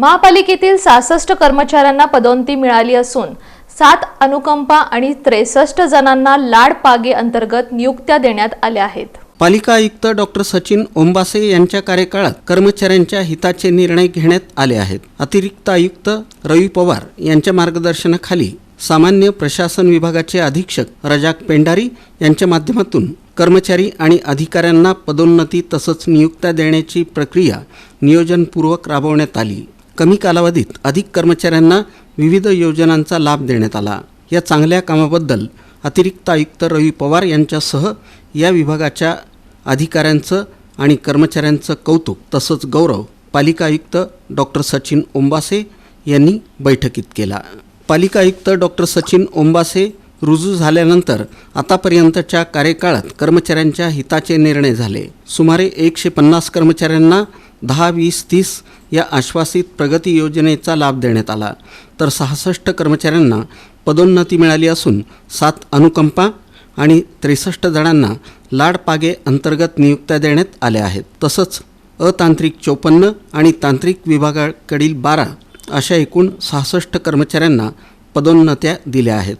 महापालिकेतील सहासष्ट कर्मचाऱ्यांना पदोन्नती मिळाली असून सात अनुकंपा आणि त्रेसष्ट जणांना लाड पागे अंतर्गत नियुक्त्या देण्यात आल्या आहेत. पालिका आयुक्त डॉक्टर सचिन ओंबासे यांच्या कार्यकाळात कर्मचाऱ्यांच्या हिताचे निर्णय घेण्यात आले आहेत. अतिरिक्त आयुक्त रवी पवार यांच्या मार्गदर्शनाखाली सामान्य प्रशासन विभागाचे अधीक्षक रजाक पेंडारी यांच्या माध्यमातून कर्मचारी आणि अधिकाऱ्यांना पदोन्नती तसंच नियुक्त्या देण्याची प्रक्रिया नियोजनपूर्वक राबवण्यात आली. कमी कालावधीत अधिक कर्मचाऱ्यांना विविध योजनांचा लाभ देण्यात आला. या चांगल्या कामाबद्दल अतिरिक्त आयुक्त रवी पवार यांच्यासह या विभागाच्या अधिकाऱ्यांचं आणि कर्मचाऱ्यांचं कौतुक तसंच गौरव पालिका आयुक्त डॉक्टर सचिन ओंबासे यांनी बैठकीत केला. पालिका आयुक्त डॉक्टर सचिन ओंबासे रुजू झाल्यानंतर आतापर्यंतच्या कार्यकाळात कर्मचाऱ्यांच्या हिताचे निर्णय झाले. सुमारे एकशे पन्नास कर्मचाऱ्यांना दहा वीस तीस या आश्वासित प्रगती योजनेचा लाभ देण्यात आला. तर सहासष्ट कर्मचाऱ्यांना पदोन्नती मिळाली असून सात अनुकंपा आणि त्रेसष्ट जणांना लाडपागे अंतर्गत नियुक्त्या देण्यात आल्या आहेत. तसंच अतांत्रिक चोपन्न आणि तांत्रिक विभागाकडील बारा अशा एकूण सहासष्ट कर्मचाऱ्यांना पदोन्नत्या दिल्या आहेत.